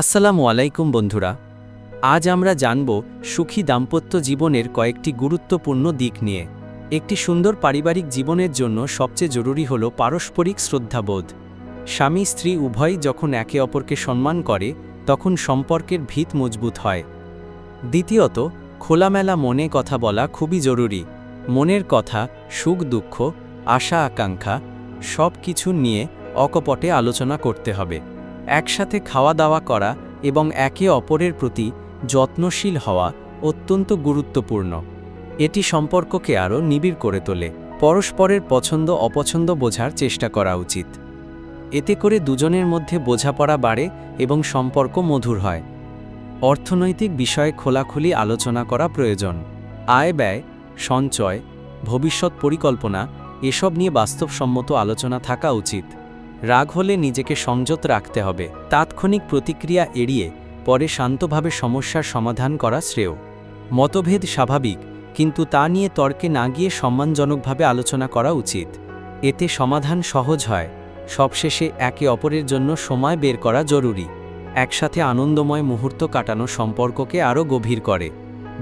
আসসালামু আলাইকুম বন্ধুরা। আজ আমরা জানব সুখী দাম্পত্য জীবনের কয়েকটি গুরুত্বপূর্ণ দিক নিয়ে। একটি সুন্দর পারিবারিক জীবনের জন্য সবচেয়ে জরুরি হল পারস্পরিক শ্রদ্ধাবোধ। স্বামী স্ত্রী উভয়ই যখন একে অপরকে সম্মান করে, তখন সম্পর্কের ভিত মজবুত হয়। দ্বিতীয়ত, খোলামেলা মনে কথা বলা খুবই জরুরি। মনের কথা, সুখ দুঃখ, আশা আকাঙ্ক্ষা সব কিছু নিয়ে অকপটে আলোচনা করতে হবে। একসাথে খাওয়া দাওয়া করা এবং একে অপরের প্রতি যত্নশীল হওয়া অত্যন্ত গুরুত্বপূর্ণ। এটি সম্পর্ককে আরও নিবিড় করে তোলে। পরস্পরের পছন্দ অপছন্দ বোঝার চেষ্টা করা উচিত। এতে করে দুজনের মধ্যে বোঝাপড়া বাড়ে এবং সম্পর্ক মধুর হয়। অর্থনৈতিক বিষয়ে খোলাখুলি আলোচনা করা প্রয়োজন। আয় ব্যয়, সঞ্চয়, ভবিষ্যৎ পরিকল্পনা, এসব নিয়ে বাস্তবসম্মত আলোচনা থাকা উচিত। রাগ হলে নিজেকে সংযত রাখতে হবে। তাৎক্ষণিক প্রতিক্রিয়া এড়িয়ে পরে শান্তভাবে সমস্যার সমাধান করা শ্রেয়। মতভেদ স্বাভাবিক, কিন্তু তা নিয়ে তর্কে না গিয়ে সম্মানজনকভাবে আলোচনা করা উচিত। এতে সমাধান সহজ হয়। সবশেষে একে অপরের জন্য সময় বের করা জরুরি। একসাথে আনন্দময় মুহূর্ত কাটানো সম্পর্ককে আরও গভীর করে।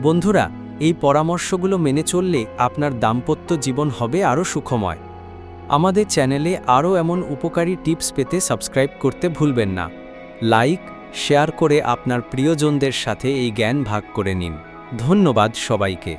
বন্ধুরা, এই পরামর্শগুলো মেনে চললে আপনার দাম্পত্য জীবন হবে আরও সুখময়। আমাদের চ্যানেলে আরও এমন উপকারী টিপস পেতে সাবস্ক্রাইব করতে ভুলবেন না। লাইক, শেয়ার করে আপনার প্রিয়জনদের সাথে এই জ্ঞান ভাগ করে নিন। ধন্যবাদ সবাইকে।